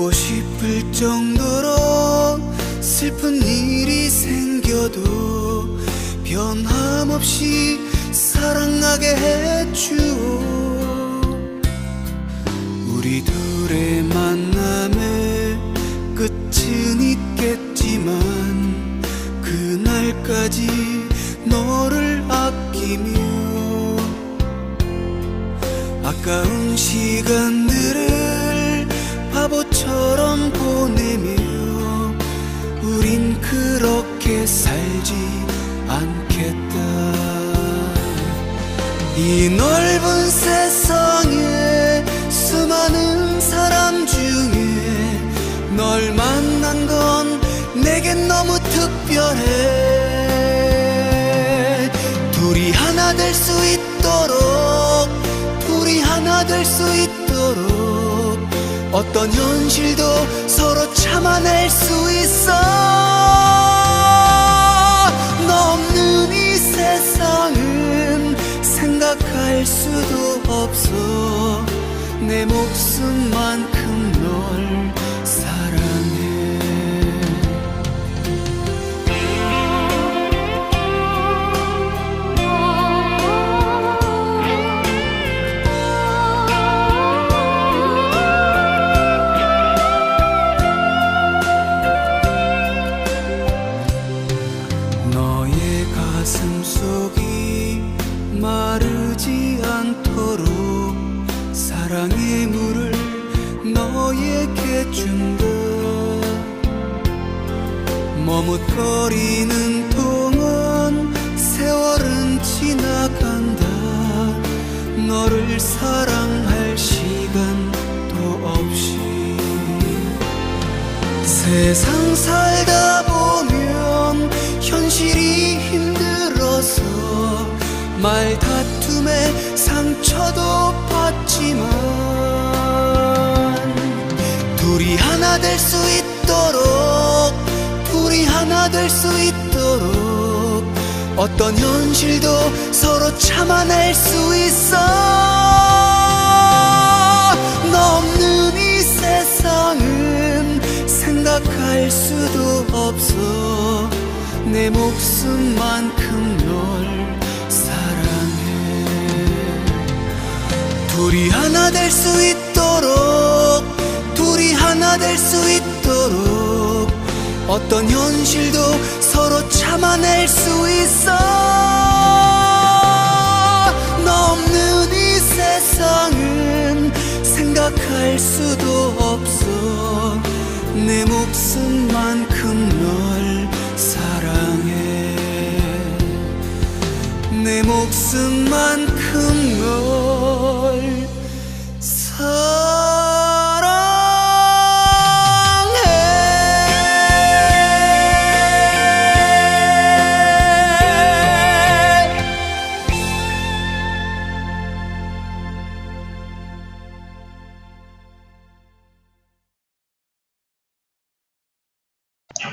죽고 싶을 정도로 슬픈 일이 생겨도 변함없이 사랑하게 해주오. 우리 둘의 만남에 끝은 있겠지만 그날까지 너를 아끼며 아까운 시간들을 바보처럼 보내며 우린 그렇게 살지 않겠다. 이 넓은 세상에 수많은 사람 중에 널 만난 건 내겐 너무 특별해. 둘이 하나 될 수 있도록 둘이 하나 될 수 있도록 어떤 현실도 서로 참아낼 수 있어. 너 없는 이 세상은 생각할 수도 없어. 내 목숨만큼 널 사랑의 물을 너에게 준다 머뭇거리는 동안 세월은 지나간다. 너를 사랑할 시간도 없이 세상 살다 보면 현실이 힘들어서 말 다툼에 상처도 받지만 둘이 하나 될 수 있도록 둘이 하나 될 수 있도록 어떤 현실도 서로 참아낼 수 있어. 너 없는 이 세상은 생각할 수도 없어. 내 목숨만큼 널 둘이 하나 될 수 있도록 둘이 하나 될 수 있도록. 어떤 현실도 서로 참아낼 수 있어. 너 없는 이 세상은 생각할 수도 없어. 내 목숨만큼 널 사랑해. 내 목숨만큼 널